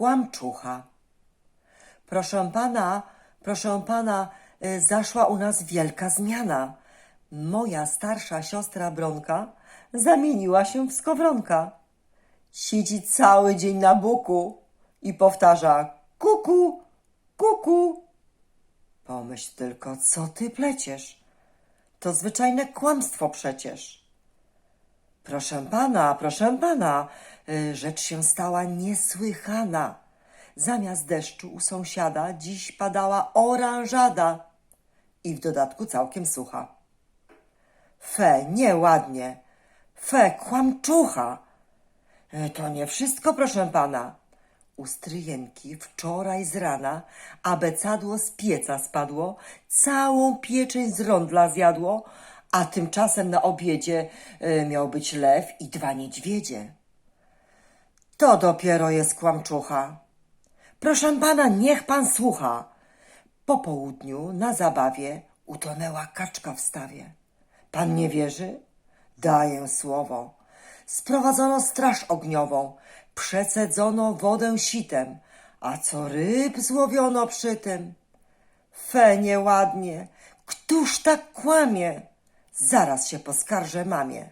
Kłamczucha. Proszę pana, proszę pana, y, zaszła u nas wielka zmiana. Moja starsza siostra Bronka zamieniła się w skowronka. Siedzi cały dzień na buku i powtarza kuku, kuku. Pomyśl tylko, co ty pleciesz? To zwyczajne kłamstwo przecież. Proszę pana, proszę pana, y, rzecz się stała niesłychana. Zamiast deszczu u sąsiada dziś padała oranżada i w dodatku całkiem sucha. Fe, nieładnie. Fe, kłamczucha. E, To nie wszystko, proszę pana. U stryjenki wczoraj z rana abecadło z pieca spadło, całą pieczeń z rondla zjadło, a tymczasem na obiedzie e, miał być lew i dwa niedźwiedzie. To dopiero jest kłamczucha. Proszę pana, niech pan słucha. Po południu na zabawie utonęła kaczka w stawie. Pan nie wierzy? Daję słowo. Sprowadzono straż ogniową, przecedzono wodę sitem, a co ryb złowiono przy tym? Fe nieładnie, któż tak kłamie? Zaraz się poskarżę mamie.